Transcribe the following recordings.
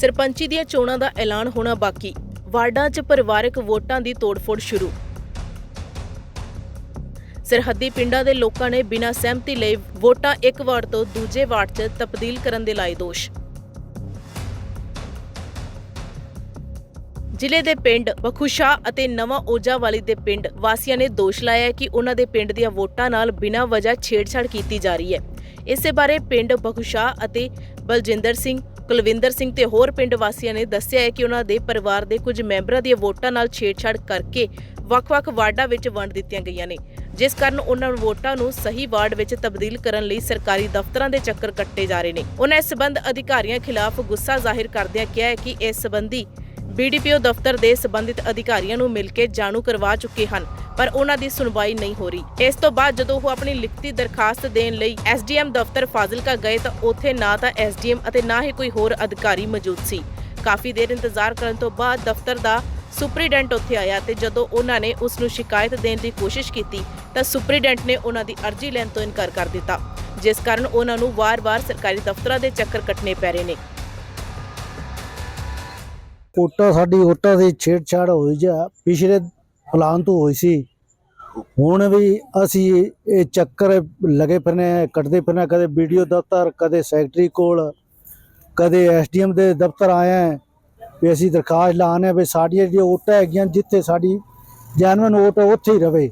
ਸਰਪੰਚੀ ਦੀਆਂ ਚੋਣਾਂ ਦਾ ਐਲਾਨ ਹੋਣਾ ਬਾਕੀ। ਵਾਰਡਾਂ 'ਚ ਪਰਿਵਾਰਕ ਵੋਟਾਂ ਦੀ ਤੋੜਫੋੜ ਸ਼ੁਰੂ। ਸਰਹੱਦੀ ਪਿੰਡਾਂ ਦੇ ਲੋਕਾਂ ਨੇ ਬਿਨਾਂ ਸਹਿਮਤੀ ਲਈ ਵੋਟਾਂ ਇੱਕ ਵਾਰਡ ਤੋਂ ਦੂਜੇ ਵਾਰਡ 'ਚ ਤਬਦੀਲ ਕਰਨ ਦੇ ਲਾਏ ਦੋਸ਼। ਜ਼ਿਲ੍ਹੇ ਦੇ ਪਿੰਡ ਬਖੂਸ਼ਾ ਅਤੇ ਨਵਾਂ ਓਜਾ ਵਾਲੀ ਦੇ ਪਿੰਡ ਵਾਸੀਆਂ ਨੇ ਦੋਸ਼ ਲਾਇਆ ਕਿ ਉਹਨਾਂ ਦੇ ਪਿੰਡ ਦੀਆਂ ਵੋਟਾਂ ਨਾਲ ਬਿਨਾਂ ਵਜ੍ਹਾ ਛੇੜਛਾੜ ਕੀਤੀ ਜਾ ਰਹੀ ਹੈ। ਇਸੇ ਬਾਰੇ ਪਿੰਡ ਬਖੂਸ਼ਾ ਅਤੇ ਬਲਜਿੰਦਰ ਸਿੰਘ ਕੁਲਵਿੰਦਰ ਸਿੰਘ ਤੇ ਹੋਰ ਪਿੰਡ ਵਾਸੀਆਂ ਨੇ ਦੱਸਿਆ ਹੈ ਕਿ ਉਹਨਾਂ ਦੇ ਪਰਿਵਾਰ ਦੇ ਕੁਝ ਮੈਂਬਰਾਂ ਦੀਆਂ ਵੋਟਾਂ ਨਾਲ ਛੇੜਛਾੜ ਕਰਕੇ ਵੱਖ-ਵੱਖ ਵਾਰਡਾਂ ਵਿੱਚ ਵੰਡ ਦਿੱਤੀਆਂ ਗਈਆਂ ਨੇ, ਜਿਸ ਕਾਰਨ ਉਹਨਾਂ ਨੂੰ ਵੋਟਾਂ ਨੂੰ ਸਹੀ ਵਾਰਡ ਵਿੱਚ ਤਬਦੀਲ ਕਰਨ ਲਈ ਸਰਕਾਰੀ ਦਫ਼ਤਰਾਂ ਦੇ ਚੱਕਰ ਕੱਟੇ ਜਾ ਰਹੇ ਨੇ। ਉਹਨਾਂ ਇਸ ਸਬੰਧ ਅਧਿਕਾਰੀਆਂ ਖਿਲਾਫ ਗੁੱਸਾ ਜ਼ਾਹਿਰ ਕਰਦਿਆਂ ਕਿਹਾ ਹੈ ਕਿ ਇਸ ਸਬੰਧੀ ਬੀਡੀਪੀਓ ਦਫ਼ਤਰ ਦੇ ਸਬੰਧਿਤ ਅਧਿਕਾਰੀਆਂ ਨੂੰ ਮਿਲ ਕੇ ਜਾਣੂ ਕਰਵਾ ਚੁੱਕੇ ਹਨ, ਪਰ ਉਹਨਾਂ ਦੀ ਸੁਣਵਾਈ ਨਹੀਂ ਹੋ ਰਹੀ। ਇਸ ਤੋਂ ਬਾਅਦ ਜਦੋਂ ਉਹ ਆਪਣੀ ਲਿਖਤੀ ਦਰਖਾਸਤ ਦੇਣ ਲਈ ਐਸਡੀਐਮ ਦਫ਼ਤਰ ਫਾਜ਼ਿਲਕਾ ਗਏ ਤਾਂ ਉੱਥੇ ਨਾ ਤਾਂ ਐਸਡੀਐਮ ਅਤੇ ਨਾ ਹੀ ਕੋਈ ਹੋਰ ਅਧਿਕਾਰੀ ਮੌਜੂਦ ਸੀ। ਕਾਫੀ ਦੇਰ ਇੰਤਜ਼ਾਰ ਕਰਨ ਤੋਂ ਬਾਅਦ ਦਫ਼ਤਰ ਦਾ ਸੁਪਰੀਡੈਂਟ ਉੱਥੇ ਆਇਆ ਤੇ ਜਦੋਂ ਉਹਨਾਂ ਨੇ ਉਸ ਨੂੰ ਸ਼ਿਕਾਇਤ ਦੇਣ ਦੀ ਕੋਸ਼ਿਸ਼ ਕੀਤੀ ਤਾਂ ਸੁਪਰੀਡੈਂਟ ਨੇ ਉਹਨਾਂ ਦੀ ਅਰਜ਼ੀ ਲੈਣ ਤੋਂ ਇਨਕਾਰ ਕਰ ਦਿੱਤਾ, ਜਿਸ ਕਾਰਨ ਉਹਨਾਂ ਨੂੰ ਵਾਰ-ਵਾਰ ਸਰਕਾਰੀ ਦਫ਼ਤਰਾਂ ਦੇ ਚੱਕਰ ਕੱਟਣੇ ਪੈ ਰਹੇ ਨੇ। ਵੋਟਾਂ ਸਾਡੀ ਵੋਟਾਂ ਦੀ ਛੇੜਛਾੜ ਹੋਈ ਜਾ ਪਿਛਲੇ ਫਲਾਨ ਤੋਂ ਹੋਈ ਸੀ। ਹੁਣ ਵੀ ਅਸੀਂ ਇਹ ਚੱਕਰ ਲਗੇ ਫਿਰਨੇ ਆ, ਕੱਟਦੇ ਫਿਰਨੇ ਆ, ਕਦੇ ਵੀਡੀਓ ਦਫ਼ਤਰ ਕਦੇ ਸੈਕਟਰੀ ਕੋਲ ਕਦੇ ਐਸਡੀਐਮ ਦੇ ਦਫ਼ਤਰ ਆਏ ਆ ਵੀ ਅਸੀਂ ਦਰਖਾਸਤ ਲਾਣੇ ਵੀ ਸਾਡੀਆਂ ਜਿਹੜੀਆਂ ਓਟਾਂ ਹੈਗੀਆਂ ਜਿੱਥੇ ਸਾਡੀ ਜੈਨੂਇਨ ਓਟ ਹੈ, ਉੱਥੇ ਹੀ ਰਵੇ।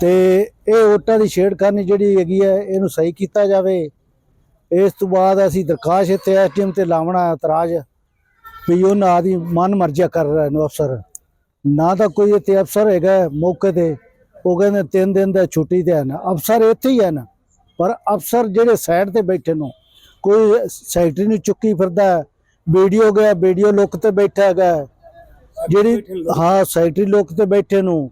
ਤੇ ਇਹ ਓਟਾਂ ਦੀ ਛੇੜਖਾਨੀ ਜਿਹੜੀ ਹੈਗੀ ਹੈ ਇਹਨੂੰ ਸਹੀ ਕੀਤਾ ਜਾਵੇ। ਇਸ ਤੋਂ ਬਾਅਦ ਅਸੀਂ ਦਰਖਾਸਤ ਇੱਥੇ ਐਸਡੀਐਮ ਤੇ ਲਾਵਣਾ ਇਤਰਾਜ਼ ਵੀ ਉਹ ਨਾ ਦੀ ਮਨ ਮਰਜ਼ੀਆ ਕਰ ਰਹੇ ਨੇ ਅਫਸਰ। ਨਾ ਤਾਂ ਕੋਈ ਇੱਥੇ ਅਫਸਰ ਹੈਗਾ ਮੌਕੇ ਤੇ। ਉਹ ਕਹਿੰਦੇ ਤਿੰਨ ਦਿਨ ਦਾ ਛੁੱਟੀ ਤੇ ਹਨ ਅਫਸਰ ਇੱਥੇ ਹੀ ਹਨ ਪਰ ਅਫਸਰ ਜਿਹੜੇ ਸਾਈਡ ਤੇ ਬੈਠੇ ਨੂੰ, ਕੋਈ ਸੈਕਟਰੀ ਨੂੰ ਚੁੱਕੀ ਫਿਰਦਾ ਵੀਡੀਓ ਗਿਆ, ਵੀਡੀਓ ਲੁੱਕ ਤੇ ਬੈਠਾ ਹੈਗਾ ਜਿਹੜੀ ਹਾਂ ਸੈਕਟਰੀ ਲੁੱਕ ਤੇ ਬੈਠੇ ਨੂੰ,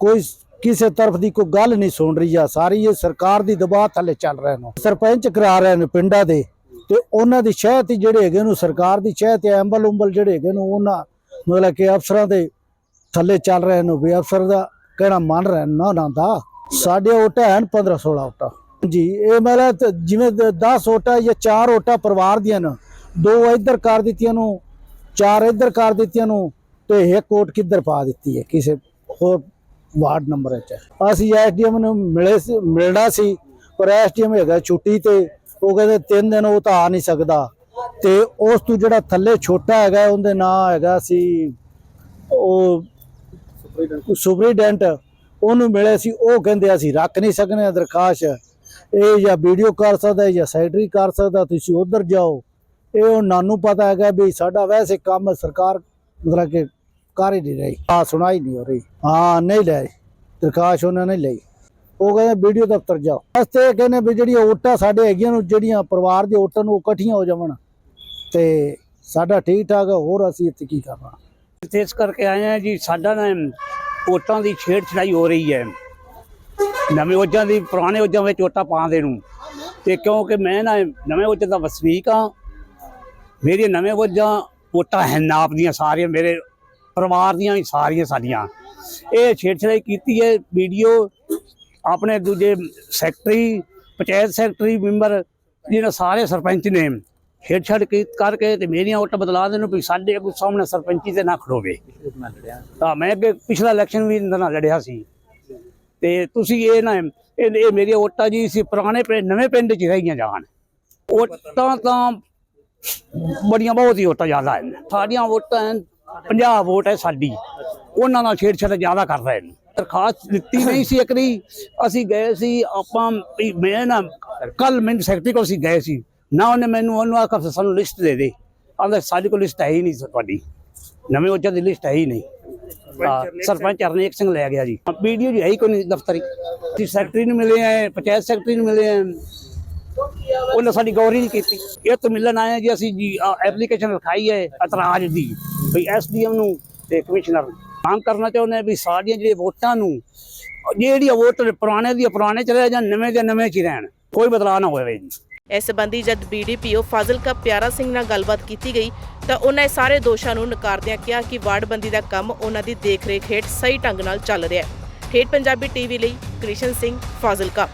ਕੋਈ ਕਿਸੇ ਤਰਫ ਦੀ ਕੋਈ ਗੱਲ ਨਹੀਂ ਸੁਣ ਰਹੀ ਆ। ਸਾਰੀ ਇਹ ਸਰਕਾਰ ਦੀ ਦਬਾਅ ਥੱਲੇ ਚੱਲ ਰਹੇ ਨੇ। ਸਰਪੰਚ ਕਰਾ ਰਹੇ ਨੇ ਪਿੰਡਾਂ ਦੇ। ਤੇ ਉਹਨਾਂ ਦੀ ਸ਼ਹਿਤ ਹੀ ਜਿਹੜੇ ਹੈਗੇ ਨੂੰ ਸਰਕਾਰ ਦੀ ਸ਼ਹਿਤ ਤੇ ਐਂਬਲ ਉਂਬਲ ਜਿਹੜੇ ਹੈਗੇ ਨੂੰ, ਉਹਨਾਂ ਮਤਲਬ ਕਿ ਅਫਸਰਾਂ ਦੇ ਥੱਲੇ ਚੱਲ ਰਹੇ ਨੂੰ ਵੀ ਅਫਸਰ ਦਾ ਕਹਿਣਾ ਮੰਨ ਰਹੇ ਨੇ, ਨਾ ਨਾ, ਦਾ। ਸਾਡੇ ਓਟਾ ਹਨ 15 16 ਓਟਾ। ਜੀ, ਇਹ ਮਤਲਬ ਜਿਵੇਂ 10 ਓਟਾ ਜਾਂ 4 ਓਟਾ ਪਰਿਵਾਰ ਦੀਆਂ ਨੇ, ਦੋ ਇੱਧਰ ਕਰ ਦਿੱਤੀਆਂ ਨੂੰ, ਚਾਰ ਇੱਧਰ ਕਰ ਦਿੱਤੀਆਂ ਨੂੰ ਤੇ ਇੱਕ ਓਟ ਕਿੱਧਰ ਪਾ ਦਿੱਤੀ ਹੈ, ਕਿਸੇ ਹੋਰ ਵਾਰਡ ਨੰਬਰ ਵਿੱਚ। ਅਸੀਂ ਐਸਡੀਐਮ ਨੂੰ ਮਿਲੇ ਸੀ, ਮਿਲਣਾ ਸੀ, ਪਰ ਐਸਡੀਐਮ ਹੈਗਾ ਛੁੱਟੀ ਤੇ ਉਹ ਕਹਿੰਦੇ ਤਿੰਨ ਦਿਨ ਉਹ ਤਾਂ ਆ ਨਹੀਂ ਸਕਦਾ। ਤੇ ਉਸ ਤੋਂ ਜਿਹੜਾ ਥੱਲੇ ਛੋਟਾ ਹੈਗਾ, ਉਹਦੇ ਨਾਂ ਹੈਗਾ ਸੀ, ਉਹ ਸੁਪਰੀਡੈਂਟ, ਉਹਨੂੰ ਮਿਲੇ ਸੀ, ਉਹ ਕਹਿੰਦੇ ਅਸੀਂ ਰੱਖ ਨਹੀਂ ਸਕਨੇ ਦਰਖਾਸਤ। ਇਹ ਜਾਂ ਵੀਡੀਓ ਕਰ ਸਕਦਾ ਜਾਂ ਸੈਕਟਰੀ ਕਰ ਸਕਦਾ, ਤੁਸੀਂ ਉਧਰ ਜਾਓ। ਇਹ ਉਹ ਨਾਨੂੰ ਪਤਾ ਹੈਗਾ ਵੀ ਸਾਡਾ ਵੈਸੇ ਕੰਮ ਸਰਕਾਰ, ਮਤਲਬ ਕਿ ਕਰ ਹੀ ਨਹੀਂ ਰਹੀ। ਆ ਸੁਣਾਈ ਨਹੀਂ ਹੋ ਰਹੀ। ਹਾਂ, ਨਹੀਂ ਲੈ ਦਰਖਾਸਤ ਉਹਨਾਂ ਨੇ ਲਈ। ਉਹ ਕਹਿੰਦੇ ਵੀਡੀਓ ਦਫ਼ਤਰ ਜਾਓ। ਅਸਤੇ ਕਹਿੰਦੇ ਵੀ ਜਿਹੜੀਆਂ ਓਟਾਂ ਸਾਡੇ ਹੈਗੀਆਂ ਨੂੰ, ਜਿਹੜੀਆਂ ਪਰਿਵਾਰ ਦੇ ਓਟਾਂ ਨੂੰ ਉਹ ਇਕੱਠੀਆਂ ਹੋ ਜਾਵਣ। ਤੇ ਸਾਡਾ ਠੀਕ ਠਾਕ ਹੋਰ ਅਸੀਂ ਇੱਥੇ ਕੀ ਕਰਨਾ? ਇੱਥੇ ਇਸ ਕਰਕੇ ਆਏ ਆ ਜੀ, ਸਾਡਾ ਨਾ ਓਟਾਂ ਦੀ ਛੇੜ ਛੜਾਈ ਹੋ ਰਹੀ ਹੈ। ਨਵੇਂ ਓਜਾਂ ਦੀ, ਪੁਰਾਣੇ ਓਜਾਂ ਵਿੱਚ ਵੋਟਾਂ ਪਾਉਂਦੇ ਨੂੰ ਤੇ ਕਿਉਂਕਿ ਮੈਂ ਨਾ ਨਵੇਂ ਵੋਟਾਂ ਦਾ ਵਸਨੀਕ ਆ ਮੇਰੀਆਂ ਨਵੇਂ ਵੋਟਾਂ ਓਟਾਂ ਹੈ ਨਾਪ ਦੀਆਂ ਸਾਰੀਆਂ, ਮੇਰੇ ਪਰਿਵਾਰ ਦੀਆਂ ਵੀ ਸਾਰੀਆਂ ਸਾਡੀਆਂ। ਇਹ ਛੇੜ ਛੜਾਈ ਕੀਤੀ ਹੈ, ਵੀਡੀਓ ਆਪਣੇ ਦੂਜੇ ਸੈਕਟਰੀ, ਪੰਚਾਇਤ ਸੈਕਟਰੀ ਮੈਂਬਰ, ਜਿਹਨਾਂ ਸਾਰੇ ਸਰਪੰਚ ਨੇ ਛੇੜਛਾੜ ਕੀ ਕਰਕੇ ਤੇ ਮੇਰੀਆਂ ਵੋਟਾਂ ਬਦਲਾ ਦੇਣ ਵੀ ਸਾਡੇ ਅੱਗੇ ਸਾਹਮਣੇ ਸਰਪੰਚੀ ਤੇ ਨਾ ਖੜੋਵੇ। ਤਾਂ ਮੈਂ ਅੱਗੇ ਪਿਛਲਾ ਇਲੈਕਸ਼ਨ ਵੀ ਇਹਨਾਂ ਨਾਲ ਲੜਿਆ ਸੀ। ਤੇ ਤੁਸੀਂ ਇਹ ਨਾ, ਇਹ ਮੇਰੀਆਂ ਵੋਟਾਂ ਜੀ ਸੀ, ਪੁਰਾਣੇ ਪਿੰਡ, ਨਵੇਂ ਪਿੰਡ 'ਚ ਰਹੀਆਂ ਜਾਣ। ਵੋਟਾਂ ਤਾਂ ਬੜੀਆਂ ਬਹੁਤ ਹੀ ਵੋਟਾਂ ਜ਼ਿਆਦਾ ਹਨ। ਸਾਡੀਆਂ ਵੋਟਾਂ ਹਨ 50 ਵੋਟ ਹੈ ਸਾਡੀ। ਉਹਨਾਂ ਨਾਲ ਛੇੜਛਾੜ ਜ਼ਿਆਦਾ ਕਰ ਰਹੇ ਨੇ। ਦਰਖਾਸਤ ਦਿੱਤੀ ਨਹੀਂ ਸੀ ਦੀ। ਅਸੀਂ ਗਏ ਸੀ ਆਪਾਂ ਮੈਂ ਨਾ ਕੱਲ ਮੈਨੂੰ ਸੈਕਟਰੀ ਕੋਲ ਸੀ ਗਏ ਸੀ। ਨਾ ਉਹਨੇ ਮੈਨੂੰ ਉਹਨੂੰ ਆਖਿਆ ਸਾਨੂੰ ਲਿਸਟ ਦੇ ਦੇ। ਆਂਦਾ ਸਾਡੇ ਕੋਲ ਲਿਸਟ ਹੈ ਹੀ ਨਹੀਂ ਤੁਹਾਡੀ। ਨਵੇਂ ਉੱਚਾ ਦੀ ਲਿਸਟ ਹੈ ਹੀ ਨਹੀਂ। ਸਰਪੰਚ ਹਰਨੇਕ ਸਿੰਘ। ਲੈ ਗਿਆ ਜੀ। ਵੀਡੀਓ ਜੀ ਹੈ ਹੀ ਕੋਈ ਨਹੀਂ ਦਫ਼ਤਰੀ। ਅਸੀਂ ਸੈਕਟਰੀ ਨੂੰ ਮਿਲੇ ਆ ਪੰਚਾਇਤ ਸੈਕਟਰੀ ਨੂੰ ਮਿਲੇ ਆ। ਉਹਨੇ ਸਾਡੀ ਗੌਰ ਨਹੀਂ ਕੀਤੀ। ਇਹ ਤੋਂ ਮਿਲਣ ਆਏ ਜੀ ਅਸੀਂ ਜੀ ਐਪਲੀਕੇਸ਼ਨ ਲਿਖਾਈ ਹੈ ਇਤਰਾਜ਼ ਦੀ ਵੀ ਐਸਡੀਐਮ ਨੂੰ ਤੇ ਕਮਿਸ਼ਨਰ ਨੂੰ। ਮੰਗ ਕਰਨਾ ਚਾਹੁੰਦੇ ਵੀ ਸਾਡੀਆਂ ਜਿਹੜੀਆਂ ਵੋਟਾਂ ਨੂੰ, ਜਿਹੜੀਆਂ ਵੋਟ ਪੁਰਾਣੇ ਦੀਆਂ ਪੁਰਾਣੇ ਚਲੇ ਜਾਣ ਨਵੇਂ ਦੇ ਨਵੇਂ ਚ ਰਹਿਣ, ਕੋਈ ਬਦਲਾਅ ਨਾ ਹੋਵੇ ਜੀ। ਇਸ ਸੰਬੰਧੀ ਜਦ ਬੀਡੀਪੀਓ ਫਾਜ਼ਿਲਕਾ ਪਿਆਰਾ ਸਿੰਘ ਨਾਲ ਗੱਲਬਾਤ ਕੀਤੀ ਗਈ, ਤਾਂ ਉਹਨਾਂ ਸਾਰੇ ਦੋਸ਼ਾਂ ਨੂੰ ਨਕਾਰਦਿਆਂ ਕਿਹਾ ਕਿ ਵਾਰਡਬੰਦੀ ਦਾ ਕੰਮ ਉਹਨਾਂ ਦੀ ਦੇਖਰੇਖ ਹੇਠ ਸਹੀ ਢੰਗ ਨਾਲ ਚੱਲ ਰਿਹਾ ਹੈ। ਠੇਠ ਪੰਜਾਬੀ ਟੀਵੀ ਲਈ ਕ੍ਰਿਸ਼ਨ ਸਿੰਘ, ਫਾਜ਼ਿਲਕਾ।